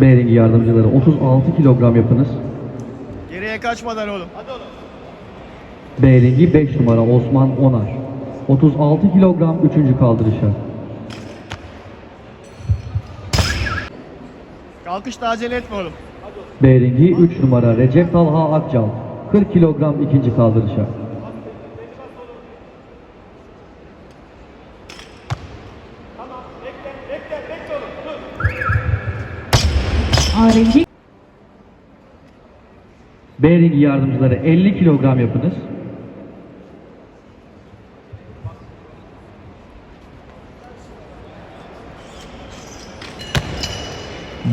B ringi yardımcıları 36 kilogram yapınız. Geriye kaçmadan oğlum. Hadi oğlum. B ringi 5 numara Osman Onar. 36 kilogram 3. kaldırışa. Kalkışta acele etme oğlum. B ringi 3 numara Recep Talha Akcal. 40 kilogram 2. kaldırışa. A rengi B ringi yardımcıları 50 kilogram yapınız.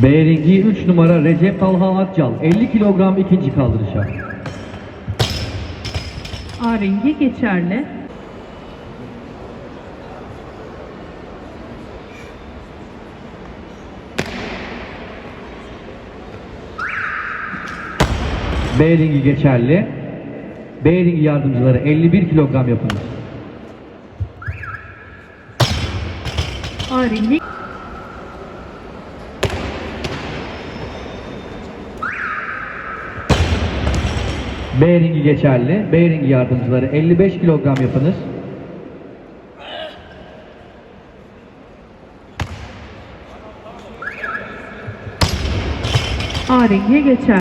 B ringi 3 numara Recep Talha Akcal 50 kilogram 2. kaldırışa. A rengi geçerli. B ringi geçerli. B ringi yardımcıları 51 kilogram yapınız. A B ringi geçerli. B ringi yardımcıları 55 kilogram yapınız. A geçerli.